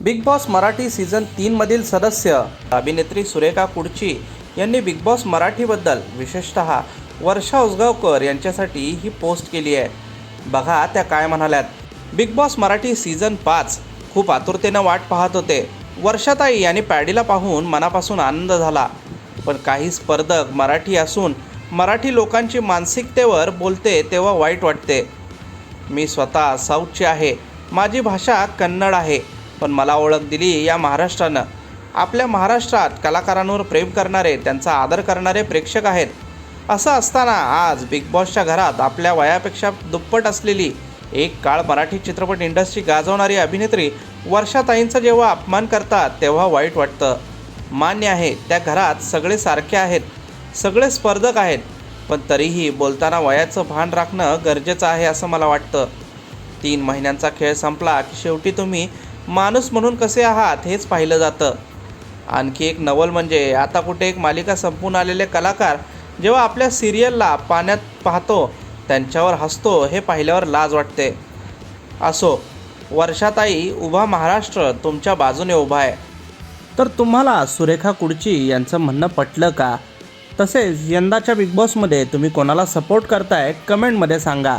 Big Boss Marathi season तीनमधील सदस्य अभिनेत्री सुरेखा कुडची यांनी बिग बॉस मराठीबद्दल विशेषत वर्षा उसगावकर यांच्यासाठी ही पोस्ट केली आहे. बघा त्या काय म्हणाल्यात. बिग बॉस मराठी सीझन पाच खूप आतुरतेनं वाट पाहत होते. वर्षाताई यांनी पॅडीला पाहून मनापासून आनंद झाला. पण काही स्पर्धक मराठी असून मराठी लोकांची मानसिकतेवर बोलते तेव्हा वाईट वाटते. मी स्वतः साऊथची आहे. माझी भाषा कन्नड आहे. पण मला ओळख दिली या महाराष्ट्रानं. आपल्या महाराष्ट्रात कलाकारांवर प्रेम करणारे त्यांचा आदर करणारे प्रेक्षक आहेत. असं असताना आज बिग बॉसच्या घरात आपल्या वयापेक्षा दुप्पट असलेली एक काळ मराठी चित्रपट इंडस्ट्री गाजवणारी अभिनेत्री वर्षाताईंचा जेव्हा अपमान करतात तेव्हा वाईट वाटतं. मान्य आहे त्या घरात सगळे सारखे आहेत सगळे स्पर्धक आहेत पण तरीही बोलताना वयाचं भान राखणं गरजेचं आहे असं मला वाटतं. तीन महिन्यांचा खेळ संपला की शेवटी तुम्ही माणूस म्हणून कसे आहात हेच पाहिलं जातं. आणखी एक नवल म्हणजे आता कुठे एक मालिका संपून आलेले कलाकार जेव्हा आपल्या सिरियलला पाण्यात पाहतो त्यांच्यावर हसतो हे पाहिल्यावर लाज वाटते. असो वर्षाताई उभा महाराष्ट्र तुमच्या बाजूने उभा आहे. तर तुम्हाला सुरेखा कुडची यांचं म्हणणं पटलं का? तसेच यंदाच्या बिग बॉसमध्ये तुम्ही कोणाला सपोर्ट करताय कमेंटमध्ये सांगा.